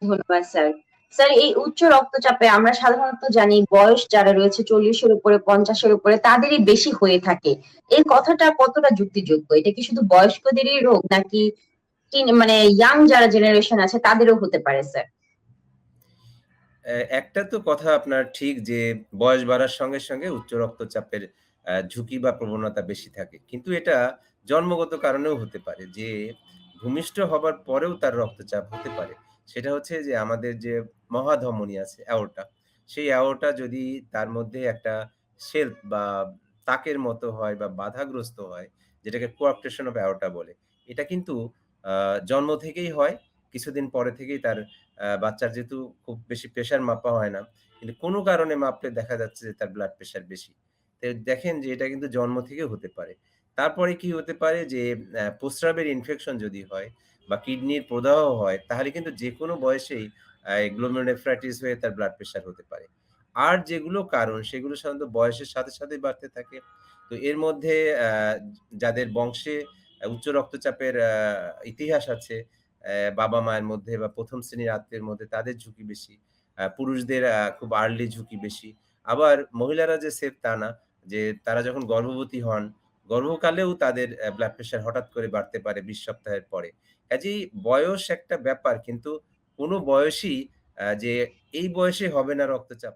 ধন্যবাদ sir. Sir এই উচ্চ রক্তচাপে আমরা সাধারণত জানি বয়স যারা রয়েছে ৪০ এর উপরে ৫০ এর উপরে তাদেরই বেশি হয়ে থাকে। এই কথাটা কতটা যুক্তিযোগ্য? এটা কি শুধু বয়স্কদেরই রোগ নাকি মানে ইয়াং যারা জেনারেশন আছে তাদেরও হতে পারে স্যার? একটা তো কথা আপনার ঠিক যে বয়স বাড়ার সঙ্গে, সঙ্গে উচ্চ রক্তচাপের ঝুঁকি বা প্রবণতা বেশি থাকে। কিন্তু এটা জন্মগত কারণেও হতে পারে যে ভূমিষ্ঠ হবার পরেও তার রক্তচাপ হতে পারে। সেটা হচ্ছে যে আমাদের যে মহাধমনী আছে অ্যাওর্টা, সেই অ্যাওর্টা যদি তার মধ্যে একটা শেল্প বা তাকের মতো হয় বা বাধাগ্রস্ত হয়, যেটাকে কোয়ার্কটেশন অফ অ্যাওর্টা বলে। এটা কিন্তু জন্ম থেকেই হয়। কিছুদিন পরে থেকেই তার বাচ্চার যেহেতু খুব বেশি প্রেশার মাপা হয় না। কিন্তু কোনো কারণে মাপলে দেখা যাচ্ছে যে তার ব্লাড প্রেশার বেশি। দেখেন যে এটা কিন্তু জন্ম থেকে হতে পারে। তারপরে কি হতে পারে যে প্রস্রাবের ইনফেকশন যদি হয় বা কিডনির প্রদাহ হয় তাহলে কিন্তু যেকোনো বয়সেই আ গ্লোমেরুলানেফ্রাইটিস হয়ে তার ব্লাড প্রেশার হতে পারে। আর যেগুলো কারণ সেগুলো সাধারণত বয়সের সাথে, সাথে বাড়তে থাকে। তো এর মধ্যে যাদের বংশে উচ্চ রক্তচাপের ইতিহাস আছে বাবা-মায়ের মধ্যে বা প্রথম শ্রেণির আত্মীয়ের মধ্যে তাদের ঝুঁকি বেশি। পুরুষদের খুব আর্লি ঝুঁকি বেশি। আবার মহিলারা যে সেফ তা না। যে তারা যখন গর্ভবতী হন, গর্ভকালেও তাদের ব্লাড প্রেশার হঠাৎ করে বাড়তে পারে ২০ সপ্তাহের পরে। কাজেই বয়স একটা ব্যাপার, কিন্তু কোনো বয়সই যে এই বয়সে হবে না রক্তচাপ